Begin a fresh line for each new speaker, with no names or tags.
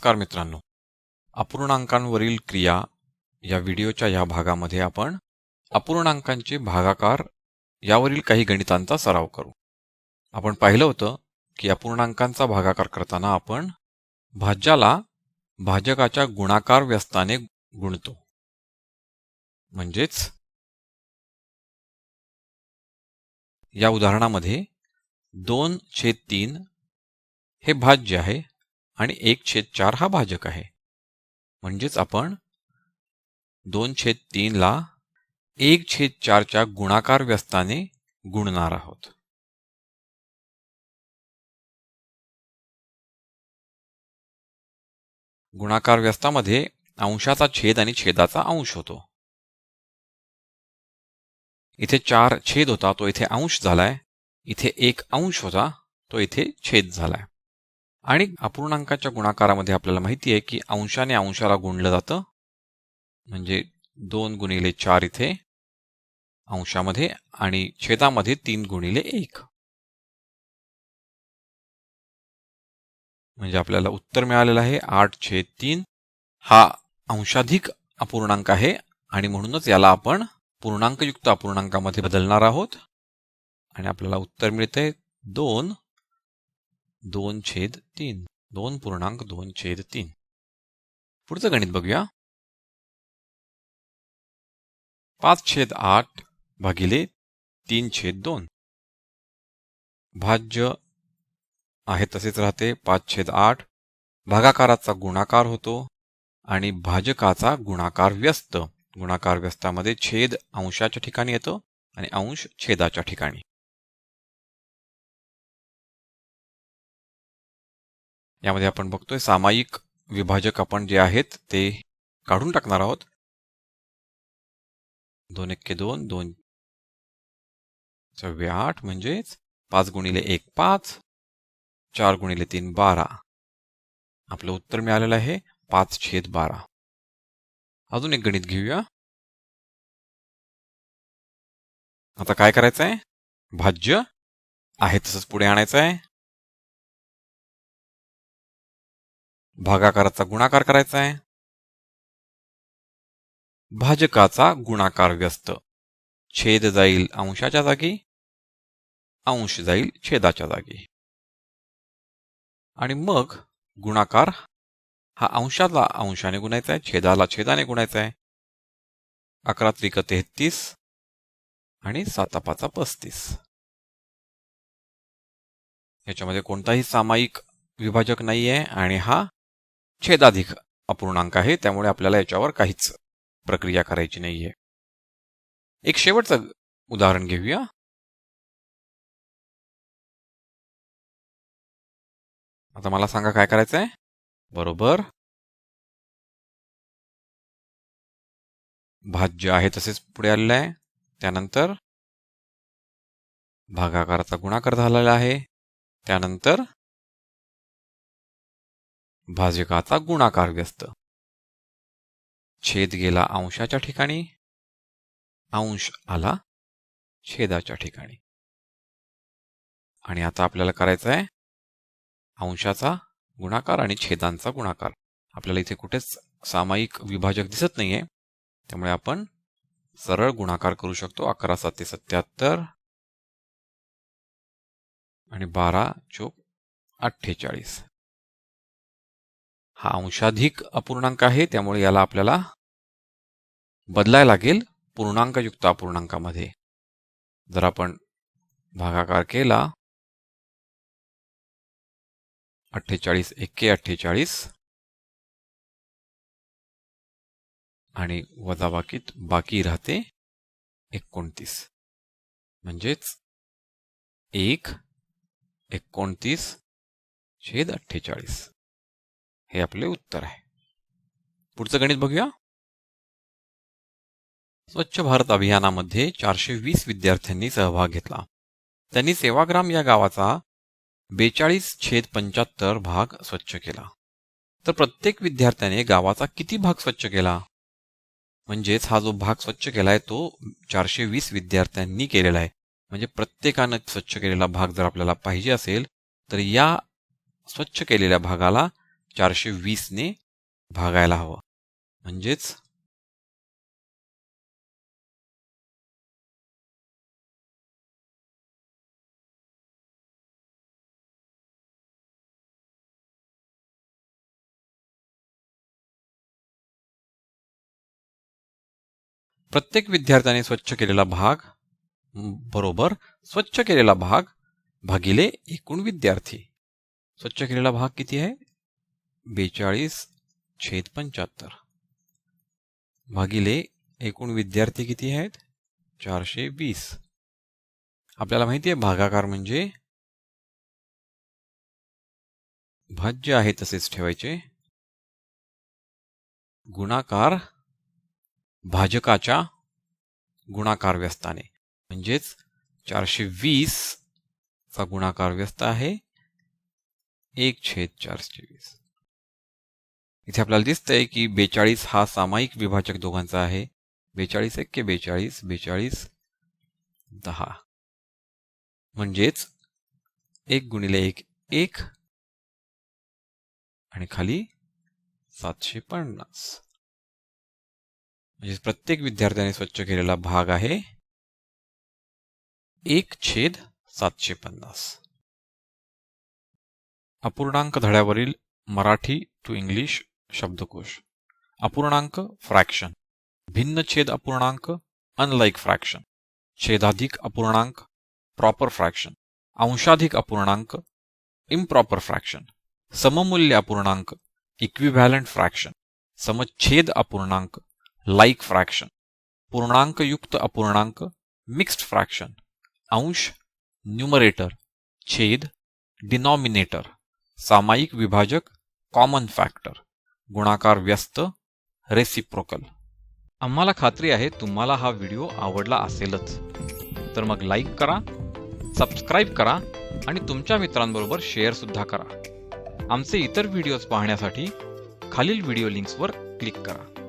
नमस्कार मित्रांनो. अपूर्णांकांवरील क्रिया या व्हिडिओच्या या भागामध्ये आपण अपूर्णांकांचे भागाकार यावरील काही गणितांचा सराव करू. आपण पाहिलं होतं की अपूर्णांकांचा भागाकार करताना आपण भाज्याला भाजकाच्या गुणाकार व्यस्ताने गुणतो. म्हणजेच या उदाहरणामध्ये दोन छेद तीन हे भाज्य आहे. आणि एक छेद चार हा भाजक आहे. म्हणजेच आपण दोन छेद तीनला एक छेद चारच्या गुणाकार व्यस्ताने गुणणार आहोत. गुणाकार व्यस्तामध्ये अंशाचा छेद आणि छेदाचा अंश होतो. इथे चार छेद होता तो इथे अंश झालाय. इथे एक अंश होता तो इथे छेद झालाय. आणि अपूर्णांकाच्या गुणाकारामध्ये आपल्याला माहिती आहे की अंशाने अंशाला गुणलं जातं. म्हणजे दोन गुणिले चार इथे अंशामध्ये आणि छेदामध्ये तीन गुणिले एक. म्हणजे आपल्याला उत्तर मिळालेलं आहे आठ छेद तीन हा अंशाधिक अपूर्णांक आहे आणि म्हणूनच याला आपण पूर्णांकयुक्त अपूर्णांकामध्ये बदलणार आहोत. आणि आपल्याला उत्तर मिळते दोन दोन छेद तीन. दोन पूर्णांक दोन छेद तीन. पुढचं गणित बघूया. पाच छेद आठ भागिले तीन छेद दोन. भाज्य आहे तसेच राहते. पाच छेद आठ भागाकाराचा गुणाकार होतो आणि भाजकाचा गुणाकार व्यस्त. गुणाकार व्यस्तामध्ये छेद अंशाच्या ठिकाणी येतो आणि अंश छेदाच्या ठिकाणी. यामध्ये आपण बघतोय सामायिक विभाजक आपण जे आहेत ते काढून टाकणार आहोत. दोन एक्के दोन दोन सव्वे आठ म्हणजेच पाच गुणिले एक पाच चार गुणिले तीन बारा. आपलं उत्तर मिळालेलं आहे पाच छेद बारा. अजून एक गणित घेऊया. आता काय करायचं आहे भाज्य आहे तसंच पुढे आणायचं आहे भागाकाराचा गुणाकार करायचा आहे. भाजकाचा गुणाकार व्यस्त. छेद जाईल अंशाच्या जागी अंश जाईल छेदाच्या जागी. आणि मग गुणाकार हा अंशाला अंशाने गुणायचा आहे छेदाला छेदाने गुणायचा आहे. अकरा त्रिक तेहतीस आणि सातापाचा पस्तीस. याच्यामध्ये कोणताही सामायिक विभाजक नाही आहे आणि हा छेदाधिक अपूर्णांक आहे त्यामुळे आपल्याला याच्यावर काहीच प्रक्रिया करायची नाहीये. एक शेवटचं उदाहरण घेऊया. आता मला सांगा काय करायचं आहे बरोबर भाज्य आहे तसेच पुढे आलेलं आहे. त्यानंतर भागाकाराचा गुणाकार झालेला आहे. त्यानंतर भाजकाचा गुणाकार व्यस्त. छेद गेला अंशाच्या ठिकाणी अंश आला छेदाच्या ठिकाणी. आणि आता आपल्याला करायचं आहे अंशाचा गुणाकार आणि छेदांचा गुणाकार. आपल्याला इथे कुठेच सामायिक विभाजक दिसत नाहीये. त्यामुळे आपण सरळ गुणाकार करू शकतो अकरा साते सत्याहत्तर आणि बारा चोक अठ्ठेचाळीस. हा अंशाधिक अपूर्णांक आहे त्यामुळे याला आपल्याला बदलायला लागेल पूर्णांकयुक्त अपूर्णांकामध्ये. जर आपण भागाकार केला अठ्ठेचाळीस एक्के अठ्ठेचाळीस आणि वजाबाकीत बाकी राहते एकोणतीस. म्हणजेच एक एकोणतीस छेद अठ्ठेचाळीस. हे आपले उत्तर आहे. पुढचं गणित बघूया. स्वच्छ भारत अभियानामध्ये चारशे वीस विद्यार्थ्यांनी सहभाग घेतला. त्यांनी सेवाग्राम या गावाचा बेचाळीस छेद पंच्याहत्तर भाग स्वच्छ केला. तर प्रत्येक विद्यार्थ्याने गावाचा किती भाग स्वच्छ केला? म्हणजेच हा जो भाग स्वच्छ केलाय तो चारशे वीस विद्यार्थ्यांनी केलेला आहे. म्हणजे प्रत्येकानं स्वच्छ केलेला भाग जर आपल्याला पाहिजे असेल तर या स्वच्छ केलेल्या भागाला चारशे वीसने भागायला हवं. म्हणजेच प्रत्येक विद्यार्थ्याने स्वच्छ केलेला भाग बरोबर स्वच्छ केलेला भाग भागिले एकूण विद्यार्थी. स्वच्छ केलेला भाग किती आहे? बेचाळीस छेद पंच्याहत्तर. भागिले एकूण विद्यार्थी किती आहेत? चारशे वीस. आपल्याला माहिती आहे भागाकार म्हणजे भाज्य आहे तसेच ठेवायचे. गुणाकार भाजकाच्या गुणाकार व्यस्ताने. म्हणजेच चारशे वीस चा गुणाकार व्यस्त आहे. एक छेद चारशे वीस. इथे आपल्याला दिसतंय की बेचाळीस हा सामायिक विभाजक दोघांचा आहे. बेचाळीस एक्के बेचाळीस बेचाळीस दहा. म्हणजेच एक गुणिले एक एक. आणि खाली सातशे पन्नास. म्हणजे प्रत्येक विद्यार्थ्याने स्वच्छ केलेला भाग आहे. एक छेद सातशे पन्नास. अपूर्णांक धड्यावरील मराठी टू इंग्लिश शब्दकोश. अपूर्णांक फ्रॅक्शन भिन्न छेद अपूर्णांक अनलाईक फ्रॅक्शन छेदाधिक अपूर्णांक प्रॉपर फ्रॅक्शन अंशाधिक अपूर्णांक इम्प्रॉपर फ्रॅक्शन सममूल्य अपूर्णांक इक्विव्हॅलंट फ्रॅक्शन समच्छेद अपूर्णांक लाईक फ्रॅक्शन पूर्णांकयुक्त अपूर्णांक मिक्स्ड फ्रॅक्शन अंश न्युमरेटर छेद डिनॉमिनेटर सामायिक विभाजक कॉमन फॅक्टर गुणाकार व्यस्त रेसिप्रोकल आम्हाला खात्री आहे तुम्हाला हा व्हिडिओ आवडला असेलच. तर मग लाईक करा सबस्क्राईब करा आणि तुमच्या मित्रांबरोबर शेअरसुद्धा करा. आमचे इतर व्हिडिओज पाहण्यासाठी खालील व्हिडिओ लिंक्सवर क्लिक करा.